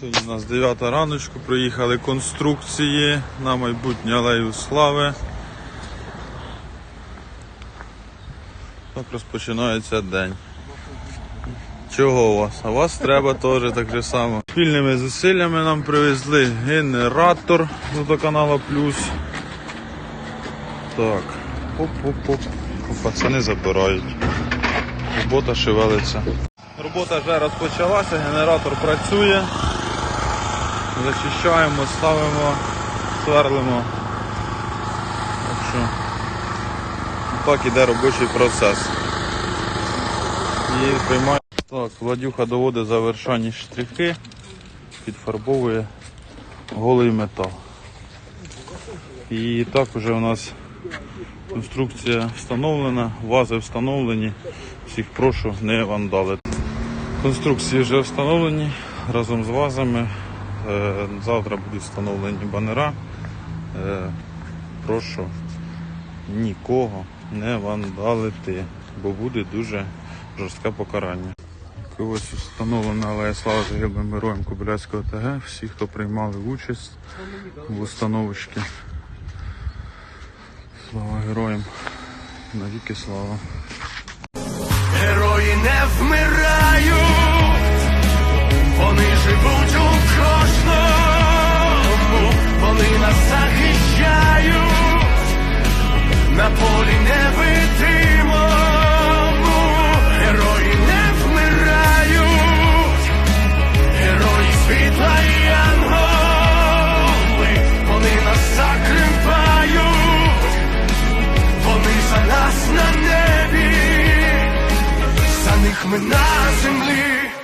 Сьогодні у нас 9 раночку, приїхали конструкції на майбутню алею слави. Так розпочинається день. Чого у вас? А вас треба теж так же само. Спільними зусиллями нам привезли генератор з водоканала Плюс. Так. Оп-оп-оп. Пацани забирають. Робота шевелиться. Робота вже розпочалася, генератор працює. Зачищаємо, ставимо, сверлимо. Так що так іде робочий процес. І приймає. Так, Владюха доводить завершальні штрихи, підфарбовує голий метал. І так вже у нас конструкція встановлена, вази встановлені. Всіх прошу не вандалити. Конструкції вже встановлені разом з вазами. Е, Завтра будуть встановлені банера. Е, Прошу нікого не вандалити, бо буде дуже жорстке покарання. Ось встановлена алея слави загиблим героям Кобиляцького ТГ. Всі, хто приймали участь в установочці. Слава героям! Навіки слава! Герої не вмирають, них ми на землі.